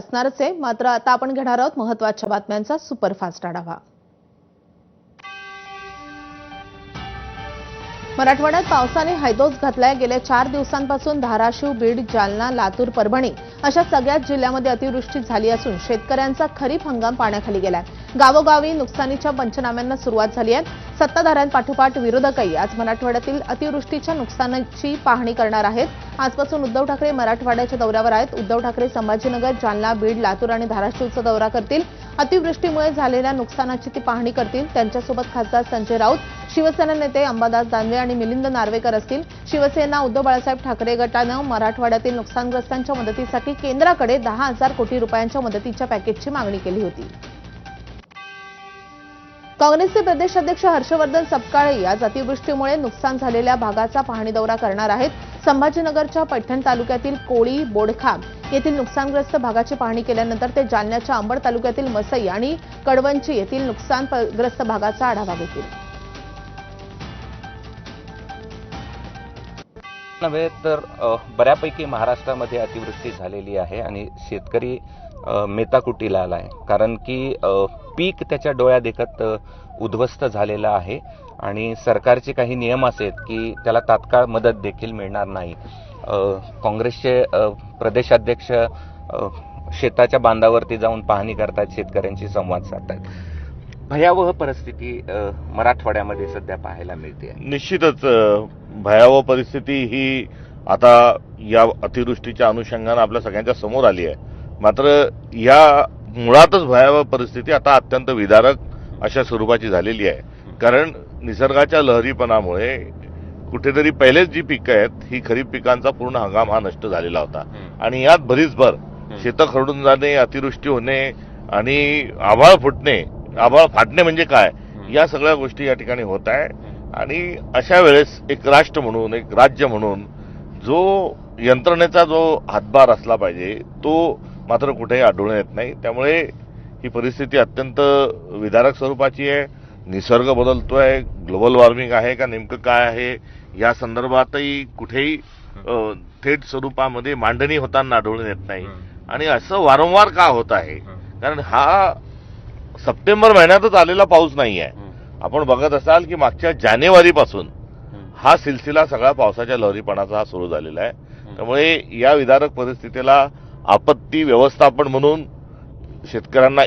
असणारच आहे. मात्र आता आपण घेणार आहोत महत्त्वाच्या बातम्यांचा सुपरफास्ट आढावा. मराठवाड्यात पावसाने हैदोस घातलाय. गेल्या चार दिवसांपासून धाराशिव बीड जालना लातूर परभणी अशा सगळ्याच जिल्ह्यामध्ये अतिवृष्टी झाली असून शेतकऱ्यांचा खरीप हंगाम पाण्याखाली गेलाय. गावोगावी नुकसानीच्या पंचनाम्यांना सुरुवात झाली आहे. सत्ताधाऱ्यांपाठोपाठ विरोधकही आज मराठवाड्यातील अतिवृष्टीच्या नुकसानाची पाहणी करणार आहेत. आजपासून उद्धव ठाकरे मराठवाड्याच्या दौऱ्यावर आहेत. उद्धव ठाकरे संभाजीनगर जालना बीड लातूर आणि धाराशिवचा दौरा करतील. अतिवृष्टीमुळे झालेल्या नुकसानाची ती पाहणी करतील. त्यांच्यासोबत खासदार संजय राऊत शिवसेना नेते अंबादास दानवे आणि मिलिंद नार्वेकर असतील. शिवसेना उद्धव बाळासाहेब ठाकरे गटानं मराठवाड्यातील नुकसानग्रस्तांच्या मदतीसाठी केंद्राकडे दहा हजार कोटी रुपयांच्या मदतीच्या पॅकेजची मागणी केली होती. काँग्रेसचे प्रदेश अध्यक्ष हर्षवर्धन सपकाळे आज अतिवृष्टीमुळे नुकसान झालेल्या भागाचा पाहणी दौरा करणार आहेत. संभाजीनगरच्या पैठण तालुक्यातील कोळी बोडखाम येथील नुकसानग्रस्त भागाची पाहणी केल्यानंतर ते जालन्याच्या अंबड तालुक्यातील मसई आणि कडवंची येथील नुकसानग्रस्त भागाचा आढावा घेतील. नव्हे तर बऱ्यापैकी महाराष्ट्रामध्ये अतिवृष्टी झालेली आहे आणि शेतकरी मेताकुटीला आला आहे. कारण की पीक त्याच्या डोळ्या देखत उद्ध्वस्त झालेलं आहे आणि सरकारचे काही नियम असे आहेत की त्याला तात्काळ मदत देखील मिळणार नाही. काँग्रेसचे प्रदेशाध्यक्ष शेताच्या बांधावरती जाऊन पाहणी करतात शेतकऱ्यांशी संवाद साधतात. भयावह परिस्थिती मराठवाड्यामध्ये सध्या पाहायला मिळते निश्चितच भयावह परिस्थिती ही आता या अतिवृष्टीच्या अनुषंगानं आपल्या सगळ्यांच्या समोर आली आहे. मात्र या मुळातच भयावह परिस्थिती आता अत्यंत विदारक अशा स्वरूपाची झालेली आहे. कारण निसर्गाच्या लहरीपणामुळे कुठेतरी पहिलेच जी पिकं आहेत ही खरीप पिकांचा पूर्ण हंगाम हा नष्ट झालेला होता. आणि यात भरीसभर शेतं खरडून जाणे अतिवृष्टी होणे आणि आभाळ फुटणे आभाळ फाटणे म्हणजे काय? या सगळ्या गोष्टी या ठिकाणी होत आहे. आणि अशा वेळेस एक राष्ट्र म्हणून एक राज्य म्हणून जो यंत्रणेचा जो हातभार असला पाहिजे तो मात्र कुठेही आढळून येत नाही. त्यामुळे ही परिस्थिती अत्यंत विदारक स्वरूपाची आहे. निसर्ग बदलतोय. ग्लोबल वॉर्मिंग आहे का नेमकं काय आहे? या संदर्भातही कुठेही थेट स्वरूपामध्ये मांडणी होताना आढळून येत नाही. आणि असं वारंवार का होत आहे? कारण हा सप्टेंबर महिन्यातच आलेला पाऊस नाही आहे. आपण बघत असाल की मागच्या जानेवारीपासून हा. सिलसिला सगळा पावसाच्या लहरीपणाचा हा सुरू झालेला आहे. त्यामुळे या विदारक परिस्थितीला आपत्ती व्यवस्थापन म्हणून शेतकऱ्यांना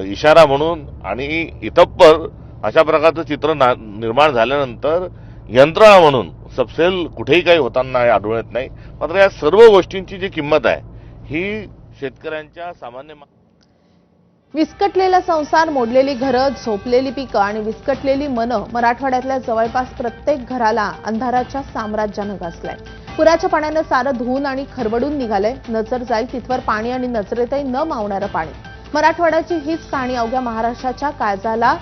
इशारा म्हणून आणि इतप्पर अशा प्रकारचं चित्र ना- निर्माण झाल्यानंतर यंत्रणा म्हणून सबसेल कुठेही काही होताना आढळून येत नाही. मात्र या सर्व गोष्टींची जी किंमत आहे ही शेतकऱ्यांच्या सामान्य विस्कटलेला संसार मोडलेली घरं झोपलेली पिकं आणि विस्कटलेली मनं मराठवाड्यातल्या जवळपास प्रत्येक घराला अंधाराच्या साम्राज्यानं गाजलंय. पुराच्या पाण्यानं सारं धुवून आणि खरवडून निघालंय. नजर जाईल तिथवर पाणी आणि नजरेतही न मावणारं पाणी. मराठवाड्याची हीच कहाणी अवघ्या महाराष्ट्राच्या काळजाला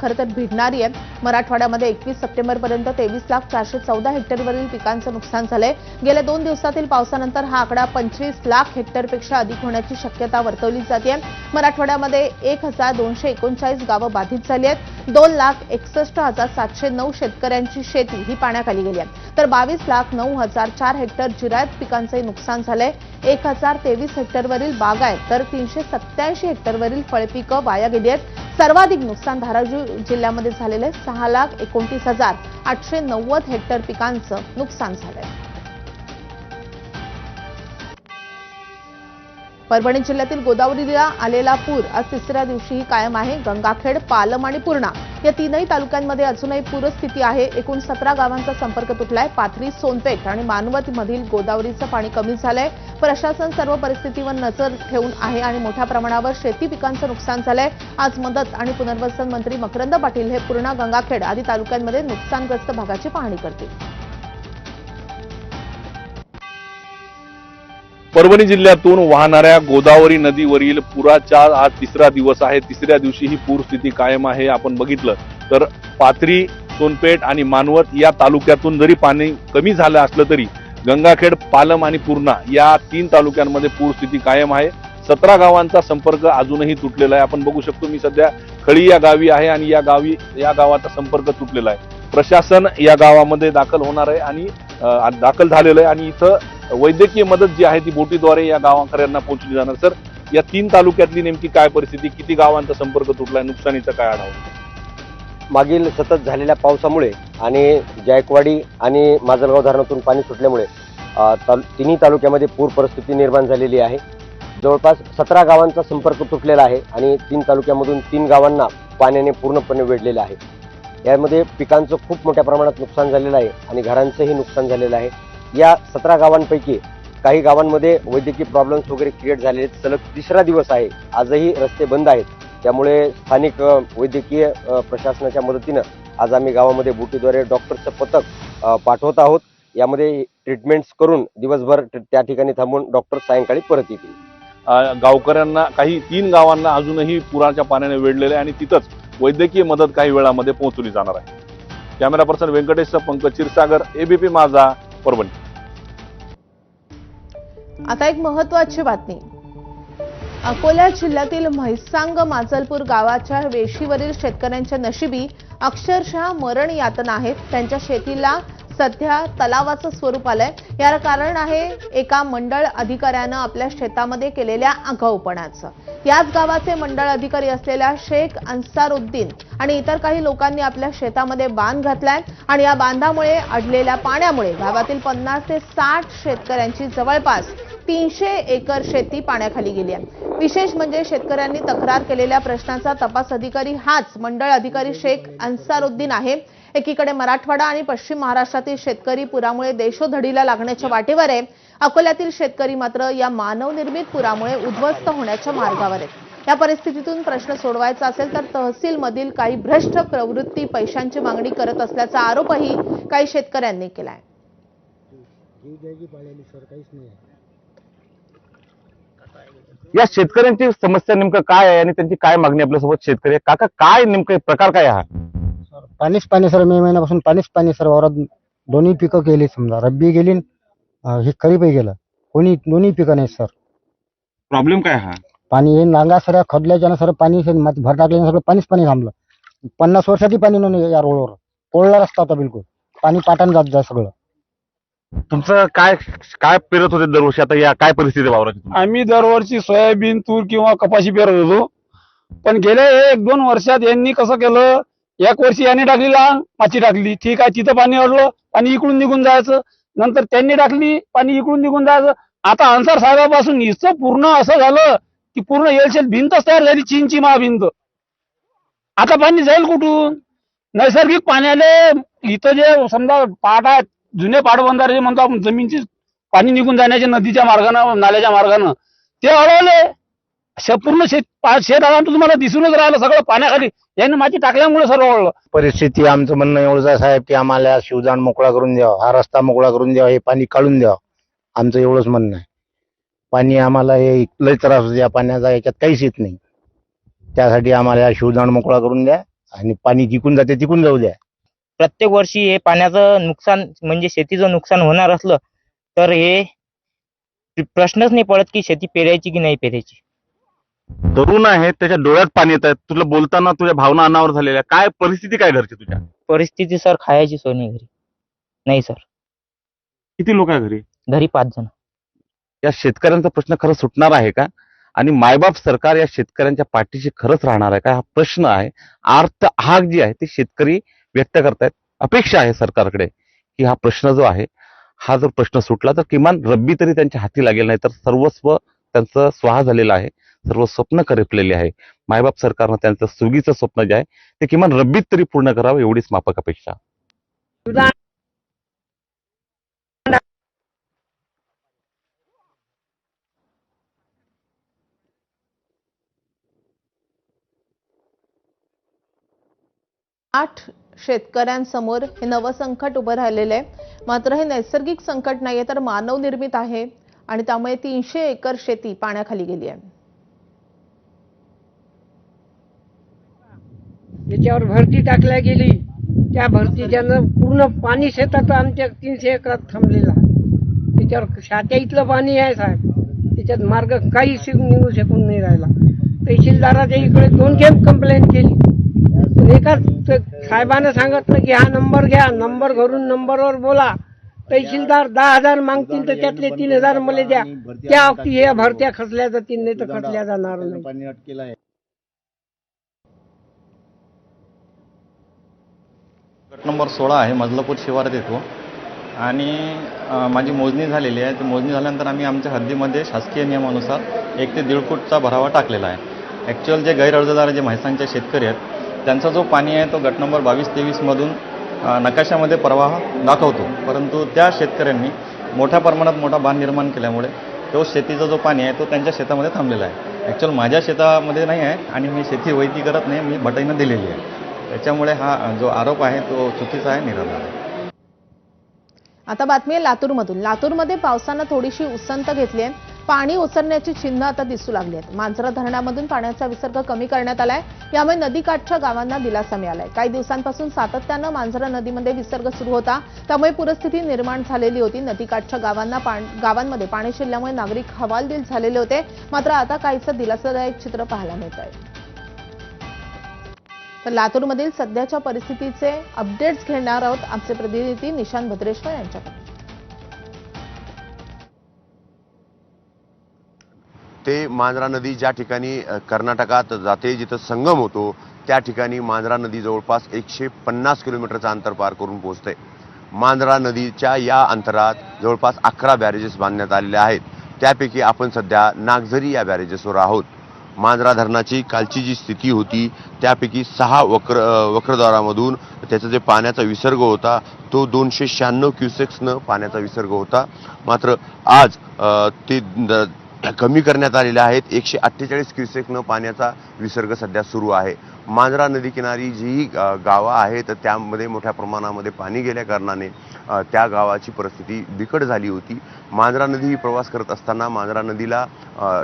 खरं तर भिडणारी आहे मराठवाड्यामध्ये एकवीस सप्टेंबरपर्यंत तेवीस लाख चारशे चौदा हेक्टरवरील पिकांचं नुकसान झालंय. गेल्या दोन दिवसातील पावसानंतर हा आकडा पंचवीस लाख हेक्टरपेक्षा अधिक होण्याची शक्यता वर्तवली जाते मराठवाड्यामध्ये एक हजार दोनशे एकोणचाळीस गावं बाधित झाली आहेत. दोन लाख एकसष्ट हजार सातशे नऊ शेतकऱ्यांची शेती ही पाण्याखाली गेली आहे. तर बावीस लाख नऊ हजार चार हेक्टर जिरायत पिकांचंही नुकसान झालंय. एक हजार तेवीस हेक्टरवरील बागायत तर तीनशे सत्याऐंशी हेक्टरवरील फळपिकं वाया गेली आहेत. सर्वाधिक नुकसान धाराशिव जिल्ह्यामध्ये झालेले सहा लाख एकोणतीस हजार आठशे नव्वद हेक्टर पिकांचं नुकसान झालंय. परभणी जिल्ह्यातील गोदावरीला आलेला पूर आज तिसऱ्या दिवशीही कायम आहे. गंगाखेड पालम आणि पूर्णा या तीनही तालुक्यांमध्ये अजूनही पूरस्थिती आहे. एकूण सतरा गावांचा संपर्क तुटलाय. पाथरी सोनपेठ आणि मानवतमधील गोदावरीचं पाणी कमी झालंय. प्रशासन सर्व परिस्थितीवर नजर ठेवून आहे आणि मोठ्या प्रमाणावर शेती पिकांचं नुकसान झालंय. आज मदत आणि पुनर्वसन मंत्री मकरंद पाटील हे पूर्णा गंगाखेड आदी तालुक्यांमध्ये नुकसानग्रस्त भागाची पाहणी करतील. परभणी जिल्ह्यातून वाहणाऱ्या गोदावरी नदीवरील पुराचा आज तिसरा दिवस आहे. तिसऱ्या दिवशी ही पूरस्थिती कायम आहे. आपण बघितलं तर पाथरी सोनपेठ आणि मानवत या तालुक्यातून जरी पाणी कमी झालं असलं तरी गंगाखेड पालम आणि पूर्णा या तीन तालुक्यांमध्ये पूरस्थिती कायम आहे. सतरा गावांचा संपर्क अजूनही तुटलेला आहे. आपण बघू शकतो मी सध्या खळी या गावी आहे आणि या गावी या गावाचा संपर्क तुटलेला आहे. प्रशासन या गावामध्ये दाखल होणार आहे आणि दाखल झालेलं आहे आणि इथं वैद्यकीय मदत जी आहे ती बोटीद्वारे या गावाकऱ्यांना पोहोचली जाणार. सर या तीन तालुक्यातली नेमकी काय परिस्थिती? किती गावांचा संपर्क तुटलाय? नुकसानीचा काय आढावा? मागील सतत झालेल्या पावसामुळे आणि जायकवाडी आणि माजलगाव धरणातून पाणी सुटल्यामुळे ताल तिन्ही तालुक्यामध्ये पूर परिस्थिती निर्माण झालेली आहे. जवळपास सतरा गावांचा संपर्क तुटलेला आहे आणि तीन तालुक्यामधून तीन गावांना पाण्याने पूर्णपणे वेढलेलं आहे. यामध्ये पिकांचं खूप मोठ्या प्रमाणात नुकसान झालेलं आहे आणि घरांचंही नुकसान झालेलं आहे. या सतरा गावांपैकी काही गावांमध्ये वैद्यकीय प्रॉब्लेम्स वगैरे क्रिएट झालेले आहेत. सलग तिसरा दिवस आहे. आजही रस्ते बंद आहेत. त्यामुळे स्थानिक वैद्यकीय प्रशासनाच्या मदतीनं आज आम्ही गावामध्ये बुटीद्वारे डॉक्टरचं पथक पाठवत आहोत. यामध्ये ट्रीटमेंट्स करून दिवसभर त्या ठिकाणी थांबून डॉक्टर सायंकाळी परत येतील. गावकऱ्यांना काही तीन गावांना अजूनही पुराच्या पाण्याने वेढलेले आहे आणि तिथंच वैद्यकीय मदत काही वेळामध्ये पोहोचवली जाणार आहे. Camera person Venkatesh Pankaj Kshirsagar ABP Majha Parbhani. आता एक महत्वाची बातमी. अकोला जिल्ह्यातील म्हैसांग माजलपूर गावाच्या वेशीवरील शेतकऱ्यांच्या नशिबी अक्षरशः मरण यातना आहेत. त्यांच्या शेतीला सध्या तलावाचं स्वरूप आलंय. याला कारण आहे एका मंडळ अधिकाऱ्यानं आपल्या शेतामध्ये केलेल्या आगाऊपणाचं. याच गावाचे मंडळ अधिकारी असलेल्या शेख अन्सारुद्दीन आणि इतर काही लोकांनी आपल्या शेतामध्ये बांध घातलाय आणि या बांधामुळे अडलेल्या पाण्यामुळे गावातील पन्नास ते साठ शेतकऱ्यांची जवळपास तीनशे एकर शेती पाण्याखाली गेली आहे. विशेष म्हणजे शेतकऱ्यांनी तक्रार केलेल्या प्रश्नाचा तपास अधिकारी हाच मंडळ अधिकारी शेख अन्सारुद्दीन आहे. एकीकडे मराठवाडा आणि पश्चिम महाराष्ट्रातील शेतकरी पुरामुळे देशोधडीला लागण्याच्या वाटेवर आहे अकोल्यातील शेतकरी मात्र या मानवनिर्मित पुरामुळे उद्ध्वस्त होण्याच्या मार्गावर आहेत या परिस्थितीतून प्रश्न सोडवायचा असेल तर तहसीलमधील काही भ्रष्ट प्रवृत्ती पैशांची मागणी करत असल्याचा आरोपही काही शेतकऱ्यांनी केलाय. आहे या शेतकऱ्यांची समस्या नेमकं काय आहे आणि त्यांची काय मागणी आपल्यासोबत शेतकरी? आहे काका काय नेमकं प्रकार काय आहे हा? पाणीच पाणी सर मे महिन्यापासून पाणीच पाणी सर वावरात दोन्ही पिकं गेली समजा. रब्बी गेली अं, हे खरीपही गेलं. कोणी दोन्ही पिकं नाही सर. प्रॉब्लेम काय हा? पाणी हे नांगा सर खदल्याच्यानं सर पाणी हे माती भर टाकल्यानं सगळं पाणीच पाणी थांबलं. पन्नास वर्षाची पाणी नव्हतं या रोडवर. कोळला रस्ता होता बिलकुल. पाणी पाटान जात जाय सगळं. तुमचं काय काय पेरत होते दरवर्षी? आता या काय परिस्थिती आहे वावराची? तुमची? आम्ही दरवर्षी सोयाबीन तूर किंवा कपाशी पेरत होतो. पण गेल्या एक दोन वर्षात यांनी कसं केलं एक वर्षी याने टाकली लहान माची टाकली. ठीक आहे तिथं पाणी अडलं पाणी इकडून निघून जायचं. नंतर त्यांनी टाकली पाणी इकडून निघून जायचं. आता अन्सार साहेबापासून इथं पूर्ण असं झालं की पूर्ण येलशेल भिंतच तयार झाली चीनची महाभिंत. आता पाणी जाईल कुठून? नैसर्गिक पाण्याने इथं जे समजा पाट आहेत जुने पाटबंधारे जे म्हणतो आपण जमीनची पाणी निघून जाण्याचे नदीच्या मार्गानं नाल्याच्या मार्गानं ते अडवले. पूर्ण शेत शेत आता तुम्हाला दिसूनच राहिलं सगळं पाण्याखाली. याने माती टाकल्यामुळे सर्व ओळलं परिस्थिती आमचं म्हणणं एवढंच आहे साहेब की आम्हाला शिवदान मोकळा करून द्यावा हा रस्ता मोकळा करून द्यावा हे पाणी काढून द्यावं. आमचं एवढंच म्हणणं आहे. पाणी आम्हाला हे लय त्रास होतो या पाण्याचा याच्यात काहीच येत नाही. त्यासाठी आम्हाला हा शिवदान मोकळा करून द्या आणि पाणी जिकून जाते तिकून जाऊ द्या. प्रत्येक वर्षी हे पाण्याचं नुकसान म्हणजे शेतीचं नुकसान होणार असलं तर हे प्रश्नच नाही पडत की शेती पेरायची की नाही पेरायची. तरुण आहे त्याच्या डोळ्यात पाणी येत आहे तुला बोलताना तुझ्या भावना अनावर झालेल्या. काय परिस्थिती काय घरची तुझ्या? परिस्थिती सर खायची सोय नाही घरी. नाही सर. किती लोक आहे घरी? घरी पाच जण. या शेतकऱ्यांचा प्रश्न खरं सुटणार आहे का? आणि मायबाप सरकार या शेतकऱ्यांच्या पाठीशी खरंच राहणार आहे का? हा प्रश्न आहे. आर्थ हाक जी आहे ती शेतकरी व्यक्त करतायत. अपेक्षा आहे सरकारकडे की हा प्रश्न जो आहे हा जर प्रश्न सुटला तर किमान रब्बी तरी त्यांच्या हाती लागेल नाही तर सर्वस्व त्यांचं स्वाहा झालेलं आहे. सर्व स्वप्न करपलेले आहे. मायबाप सरकारनं त्यांचं सुगीचं स्वप्न जे आहे ते किमान रब्बीत तरी पूर्ण करावं एवढीच मापक अपेक्षा. आठ शेतकऱ्यांसमोर हे नवं संकट उभं राहिलेलं आहे. मात्र हे नैसर्गिक संकट नाहीये तर मानव निर्मित आहे. आणि त्यामुळे तीनशे एकर शेती पाण्याखाली गेली आहे. त्याच्यावर भरती टाकल्या गेली. त्या भरतीच्यानं पूर्ण पाणी शेतात आमच्या तीनशे एकरात थांबलेला त्याच्यावर शात्या इथलं पाणी आहे साहेब. त्याच्यात मार्ग काही निघू शकून नाही राहिला. तहसीलदाराच्या इकडे दोन गेम कंप्लेंट केली. पण एका साहेबानं सांगितलं की हा नंबर घ्या. नंबर घरून नंबरवर बोला. तहसीलदार दहा हजार मागतील तर त्यातले तीन हजार मला द्या. त्या हे भरत्या खचल्या जातील नाही तर खचल्या जाणार नाही. गट नंबर सोळा आहे मजलापूर शिवारात येतो. आणि माझी मोजणी झालेली आहे. ती मोजणी झाल्यानंतर आम्ही आमच्या हद्दीमध्ये शासकीय नियमानुसार एक ते दीड फूटचा भरावा टाकलेला आहे. ॲक्च्युअल जे गैरअर्जदार जे म्हैसांचे शेतकरी आहेत त्यांचा जो पाणी आहे तो गट नंबर बावीस तेवीसमधून नकाशामध्ये प्रवाह दाखवतो. परंतु त्या शेतकऱ्यांनी मोठ्या प्रमाणात मोठा बांध निर्माण केल्यामुळे तो शेतीचा जो पाणी आहे तो त्यांच्या शेतामध्ये थांबलेला आहे. ॲक्च्युअल माझ्या शेतामध्ये नाही आहे आणि मी शेती वैती करत नाही मी भटाईनं दिलेली आहे. त्याच्यामुळे हा जो आरोप आहे तो चुकीचा आहे निराधार आहे. आता बातमी आहे लातूरमधून. लातूरमध्ये पावसानं थोडीशी उसंत घेतली आहे. पाणी ओसरण्याची चिन्ह आता दिसू लागली आहेत. मांजरा धरणामधून पाण्याचा विसर्ग कमी करण्यात आलाय. यामुळे नदीकाठच्या गावांना दिलासा मिळालाय. काही दिवसांपासून सातत्यानं मांजरा नदीमध्ये विसर्ग सुरू होता. त्यामुळे पूरस्थिती निर्माण झालेली होती. नदीकाठच्या गावांना गावांमध्ये पाणी शिरल्यामुळे नागरिक हवालदिल झालेले होते. मात्र आता काहीसं दिलासादायक चित्र पाहायला मिळत आहे तर लातूरमधील सध्याच्या परिस्थितीचे अपडेट्स घेणार आहोत आमचे प्रतिनिधी निशांत भद्रेश्वर यांच्याकडून. ते मांजरा नदी ज्या ठिकाणी कर्नाटकात जाते जिथं संगम होतो त्या ठिकाणी मांजरा नदी जवळपास एकशे पन्नास किलोमीटरचं अंतर पार करून पोहोचते. मांजरा नदीच्या या अंतरात जवळपास अकरा बॅरेजेस बांधण्यात आलेले आहेत. त्यापैकी आपण सध्या नागझरी या बॅरेजेसवर आहोत. मांजरा धरणाची कालची जी स्थिती होती त्यापैकी सहा वक्र वक्रद्वारामधून त्याचा जे पाण्याचा विसर्ग होता तो दोनशे शहाण्णव क्युसेक्सनं पाण्याचा विसर्ग होता. मात्र आज ते द- कमी करण्यात आलेल्या आहेत. एकशे अठ्ठेचाळीस क्युसेकनं पाण्याचा विसर्ग सध्या सुरू आहे. मांजरा नदीकिनारी जी गावं आहेत त्यामध्ये मोठ्या प्रमाणामध्ये पाणी गेल्या कारणाने त्या गावाची परिस्थिती बिकट झाली होती. मांजरा नदी ही प्रवास करत असताना मांजरा नदीला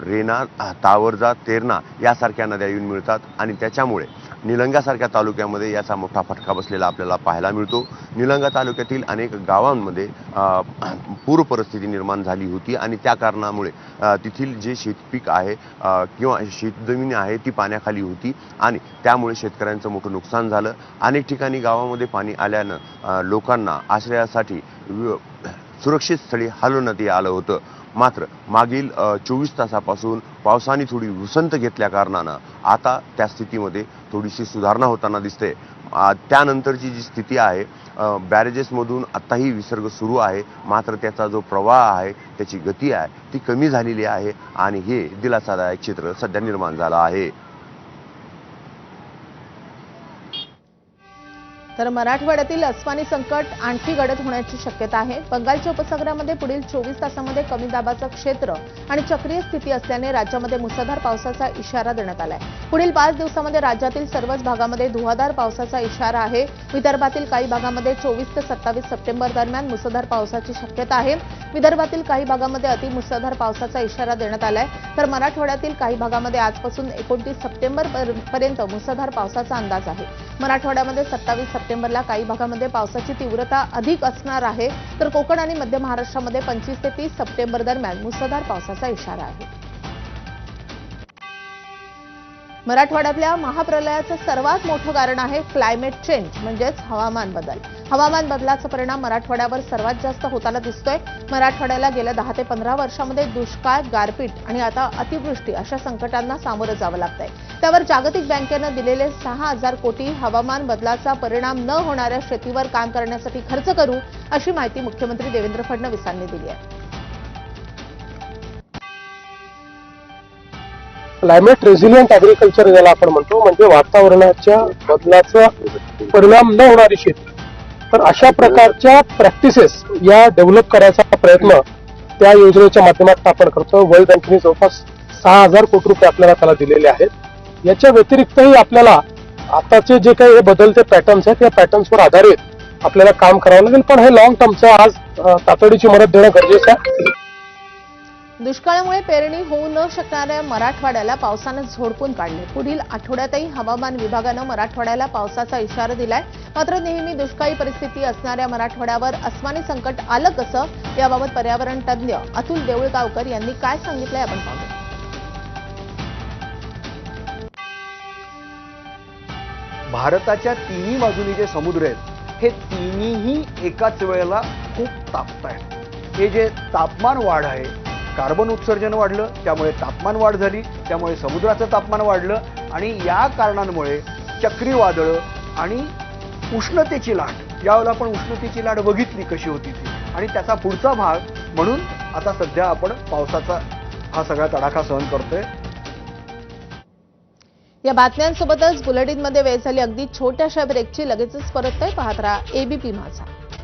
रेना तावरजा तेरणा यासारख्या नद्या येऊन मिळतात आणि त्याच्यामुळे निलंगासारख्या तालुक्यामध्ये याचा मोठा फटका बसलेला आपल्याला पाहायला मिळतो. निलंगा तालुक्यातील अनेक गावांमध्ये पूर परिस्थिती निर्माण झाली होती आणि त्या कारणामुळे तेथील जे शेतपीक आहे किंवा शेतजमीन आहे ती पाण्याखाली होती आणि त्यामुळे शेतकऱ्यांचं मोठं नुकसान झालं. अनेक ठिकाणी गावामध्ये पाणी आल्यानं लोकांना आश्रयासाठी सुरक्षित स्थळी हलवण्यात आलं होतं. मात्र मागील चोवीस तासापासून पावसाने थोडी उसंत घेतल्या कारणानं आता त्या स्थितीमध्ये थोडीशी सुधारणा होताना दिसते. आ, त्यानंतरची जी स्थिती आहे बॅरेजेसमधून आत्ताही विसर्ग सुरू आहे. मात्र त्याचा जो प्रवाह आहे त्याची गती आहे ती कमी झालेली आहे आणि हे दिलासादायक चित्र सध्या निर्माण झालं आहे. तर मराठवाड्यातील अस्मानी संकट आणखी गडद होण्याची शक्यता आहे. बंगालच्या उपसागरामध्ये पुढील चोवीस तासामध्ये कमी दाबाचं क्षेत्र आणि चक्रीय स्थिती असल्याने राज्यामध्ये मुसळधार पावसाचा इशारा देण्यात आलाय. पुढील पाच दिवसामध्ये राज्यातील सर्वच भागामध्ये धुवाधार पावसाचा इशारा आहे. विदर्भातील काही भागामध्ये चोवीस ते सत्तावीस सप्टेंबर दरम्यान मुसळधार पावसाची शक्यता आहे. विदर्भातील काही भागामध्ये अतिमुसळधार पावसाचा इशारा देण्यात आलाय. तर मराठवाड्यातील काही भागामध्ये आजपासून एकोणतीस सप्टेंबर पर्यंत मुसळधार पावसाचा अंदाज आहे. मराठवाड्यामध्ये सत्तावीस सप्टेंबरला काही भागामध्ये पावसाची तीव्रता अधिक असणार आहे. तर कोकण आणि मध्य महाराष्ट्रामध्ये पंचवीस ते तीस सप्टेंबर दरम्यान मुसळधार पावसाचा इशारा आहे. मराठवाड्यातल्या महाप्रलयाचं सर्वात मोठं कारण आहे क्लायमेट चेंज म्हणजेच हवामान बदल. हवामान बदलाचा परिणाम मराठवाड्यावर सर्वात जास्त होताना दिसतोय. मराठवाड्याला गेल्या दहा ते पंधरा वर्षामध्ये दुष्काळ गारपीट आणि आता अतिवृष्टी अशा संकटांना सामोरं जावं लागतंय. त्यावर जागतिक बँकेनं दिलेले सहा हजार कोटी हवामान बदलाचा परिणाम न होणाऱ्या शेतीवर काम करण्यासाठी खर्च करू अशी माहिती मुख्यमंत्री देवेंद्र फडणवीसांनी दिली आहे. क्लायमेट रेझिलियंट ऍग्रिकल्चर ज्याला आपण म्हणतो म्हणजे वातावरणाच्या बदलाचा परिणाम न होणारी शेती. तर अशा प्रकारच्या प्रॅक्टिसेस या डेव्हलप करायचा प्रयत्न त्या योजनेच्या माध्यमातून आपण करतो. वर्ल्ड बँकेने जवळपास सहा हजार कोटी रुपये आपल्याला त्याला दिलेले आहेत. याच्या व्यतिरिक्तही आपल्याला आताचे जे काही हे बदलते पॅटर्न्स आहेत या पॅटर्न्सवर आधारित आपल्याला काम करावं लागेल. पण हे लॉंग टर्मचं आज तातडीची मदत देणं गरजेचं आहे. दुष्काळामुळे पेरणी होऊ न शकणाऱ्या मराठवाड्याला पावसानं झोडपून काढले. पुढील आठवड्यातही हवामान विभागानं मराठवाड्याला पावसाचा इशारा दिलाय. मात्र नेहमी दुष्काळी परिस्थिती असणाऱ्या मराठवाड्यावर अस्मानी संकट आलं कसं याबाबत पर्यावरण तज्ज्ञ अतुल देऊळगावकर यांनी काय सांगितलंय आपण पाहू भारताच्या तिन्ही बाजूनी जे समुद्र आहेत हे तिन्हीही एकाच वेळेला खूप तापत आहेत हे जे तापमान वाढ आहे कार्बन उत्सर्जन वाढलं त्यामुळे तापमान वाढ झाली त्यामुळे समुद्राचं तापमान वाढलं आणि या कारणांमुळे चक्रीवादळं आणि उष्णतेची लाट यावेळेला आपण उष्णतेची लाट बघितली कशी होती ती. आणि त्याचा पुढचा भाग म्हणून आता सध्या आपण पावसाचा हा सगळा तडाखा सहन करतोय. या बातम्यांसोबतच बुलेटिनमध्ये वेळ झाली अगदी छोट्याशा ब्रेकची लगेचच परत पाहत राहा एबीपी माझा.